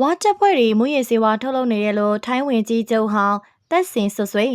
ဝါတက်ဖွဲ့တွေမွေးရစေဝါထုတ်လုပ်နေတယ်လို့ထိုင်းဝင်ကြီးချုပ်ဟောင်းတက်စင်ဆွဆွေ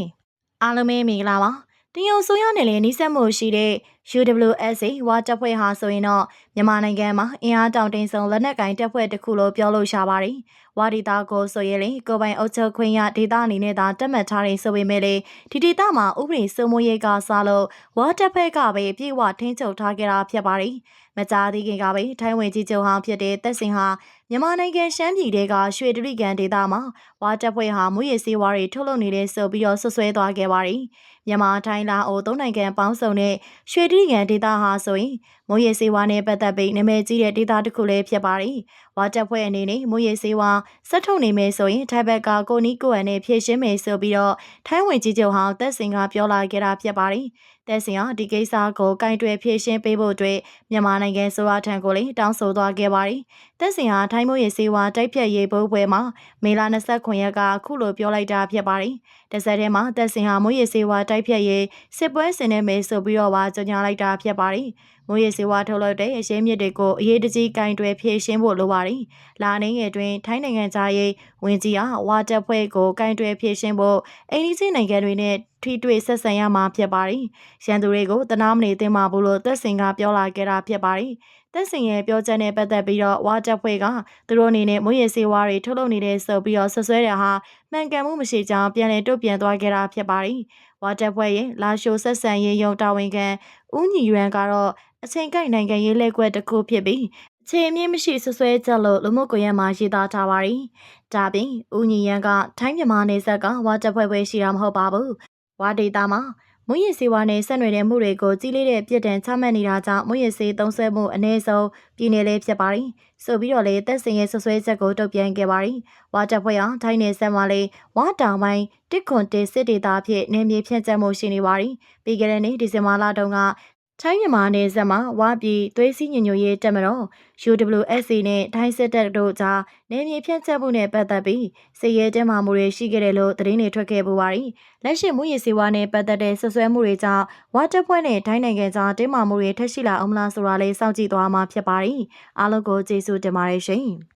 အားလုံးပဲမင်္ဂလာပါတရုတ်ဆိုရနဲ့လည်းနှိစက်မှုရှိတဲ့ UWSA ဝါတက်ဖွဲ့ဟာဆိုရင်တော့မြန်မာနိုင်ငံမှာအင်အားတောင်တင်းဆုံးလက်နက်ကင်တပ်ဖွဲ့တစ်ခုလို့ပြောလို့ရှာပါတယ်ဝါဒီတာကိုဆိုရင်လေကိုပိုင်အုပ်ချုပ်ခွင့်ရဒေသအနေနဲ့သာတက်မှတ်ထားတယ်ဆိုပေမဲ့လေဒီဒေသမှာဥပဒေစိုးမိုးရေးကစားလို့ဝါတက်ဖွဲ့ကပဲပြေဝထင်းချုပ်ထားခဲ့တာဖြစ်ပါတယ်မကြာသေးခင်ကပဲထိုင်းဝင်ကြီးချုပ်ဟောင်းဖြစ်တဲ့တက်စင်ဟာမြန်မာနိုင်ငံရှမ်းပြည်တဲကရွှေတရိကန်ဒေသမှာဝါတပ်ဖွဲ့ဟာမူရည်စေးဝါးတွေထုတ်လုပ်နေတဲ့ဆိုပြီးတော့ဆွဆွဲသွားခဲ့ပါတယ်။မြန်မာထိုင်းလာအိုသုံးနိုင်ငံပေါင်းစုံနဲ့ရွှေတရိကန်ဒေသဟာဆိုရင်မူရည်စေးဝါးနဲ့ပတ်သက်ပြီးနာမည်ကြီးတဲ့ဒေသတစ်ခုလည်းဖြစ်ပါတယ်။ ဝါတပ်ဖွဲ့အနေနဲ့မူရည်စေးဝါးစက်ထုတ်နေမယ်ဆိုရင်ထိုင်ဘက်ကကိုနီးကိုအန်နဲ့ဖြည့်ရှင်းမယ်ဆိုပြီးတော့ထိုင်းဝင်ကြီးချုပ်ဟောင်းတက်စင်ကပြောလာခဲ့တာဖြစ်ပါတယ်။တက်စင်ဟာဒီကိစ္စကိုကင်တွယ်ဖြည့်ရှင်းပေးဖို့အတွက်မြန်မာနိုင်ငံဆိုအထံကိုလည်းတောင်းဆိုသွားခဲ့ပါတယ်။တက်စင်ဟာထိုင်းမိုးရေစေဝါတိုက်ဖြတ်ရေးဘိုးပွဲမှာမေလ29ရက်ကခုလိုပြောလိုက်တာဖြစ်ပါတယ်။တစ်ဆက်တည်းမှာတက်စင်ဟာမိုးရေစေဝါတိုက်ဖြတ်ရေးစစ်ပွဲဆင်နေမယ်ဆိုပြီးတော့ပါကြေညာလိုက်တာဖြစ်ပါတယ်။ မိုးရေစေဝါထုတ်လုပ်တဲ့အရေးမြစ်တွေကိုအရေးတကြီးကင်တွယ်ဖြည့်ရှင်းဖို့လိုပါတယ်။လာနေငယ်တွင်ထိုင်းနိုင်ငံသားရေးဝင်ကြီးအားဝါတက်ဖွဲ့ကိုကင်တွယ်ဖြည့်ရှင်းဖို့အိန္ဒိယနိုင်ငံတွေနဲ့ ထိတွေ့ဆက်ဆံရမှာဖြစ်ပါတယ်။ရန်သူတွေကိုတနာမနေသင့်ပါဘူးလို့သက်စင်ကပြောလာခဲ့တာဖြစ်ပါတယ်။သက်စင်ရဲ့ပြောချက်နဲ့ပတ်သက်ပြီးတော့ဝါတက်ဖွဲ့ကသူတို့အနေနဲ့မွေးရစေဝါတွေထုတ်လုပ်နေတဲ့ဆိုပြီးတော့ဆွဆွဲရဟာမှန်ကန်မှုမရှိကြောင်းပြန်လည်တုံ့ပြန်သွားခဲ့တာဖြစ်ပါတယ်။ဝါတက်ဖွဲ့ရဲ့လာရှိုဆက်ဆံရေးယုံတာဝန်ခံဦးညီရန်ကတော့အချိန်ကိုက်နိုင်ငံရေးလက်ကွက်တစ်ခုဖြစ်ပြီးခြေအမြင့်မရှိဆွဆွဲချက်လို့လူမှုကွန်ရက်မှာရေးသားထားပါတယ်။ဒါပြင်ဦးညီရန်ကထိုင်းမြန်မာနယ်စပ်ကဝါတက်ဖွဲ့ပဲရှိတာမဟုတ်ပါဘူး။ ဝါဒေတာမှာမွေးရစေဝါနဲ့ဆက်နွယ်တဲ့မှုတွေကိုကြီးလေးတဲ့ပြစ်ဒဏ်ချမှတ်နေတာကြောင့်မွေးရစေသုံးဆွဲမှုအ ਨੇ ဆုံးပြည်နယ်လေးဖြစ်ပါတယ်။ဆိုပြီးတော့လေတက်စင်ရဲ့ဆွဆွဲချက်ကိုတုတ်ပြန်ခဲ့ပါတယ်။ဝါတပ်ဖွဲ့ဟာထိုင်းနယ်ဆက်မှာလေဝါတောင်ပိုင်းတစ်ခွန်တေစစ်ဒေတာဖြစ်နေမြေဖြန့်ကျက်မှုရှိနေပါတယ်။ပြီးခဲ့တဲ့နှစ်ဒီဇင်ဘာလတုန်းက ထိုင်းမြန်မာနယ်စပ်မှာဝါပြည်သွေးစည်းညညရေးတက်မတော် UWSC နဲ့ထိုင်းစစ်တပ်တို့ကြားနယ်မြေဖြန့်ချက်မှုနဲ့ပတ်သက်ပြီးစစ်ရေးတင်းမာမှုတွေရှိခဲ့တယ်လို့သတင်းတွေထွက်ခဲ့ပူပါတယ်။လက်ရှိမှုရည်စီဝါနဲ့ပတ်သက်တဲ့ဆွဆွဲမှုတွေကြောင့်ဝါတပ်ဖွဲ့နဲ့ထိုင်းနိုင်ငံကြားတင်းမာမှုတွေထပ်ရှိလာအောင်မလားဆိုတာလေးစောင့်ကြည့်သွားမှာဖြစ်ပါတယ်။အားလုံးကိုကျေးဇူးတင်ပါတယ်ရှင်။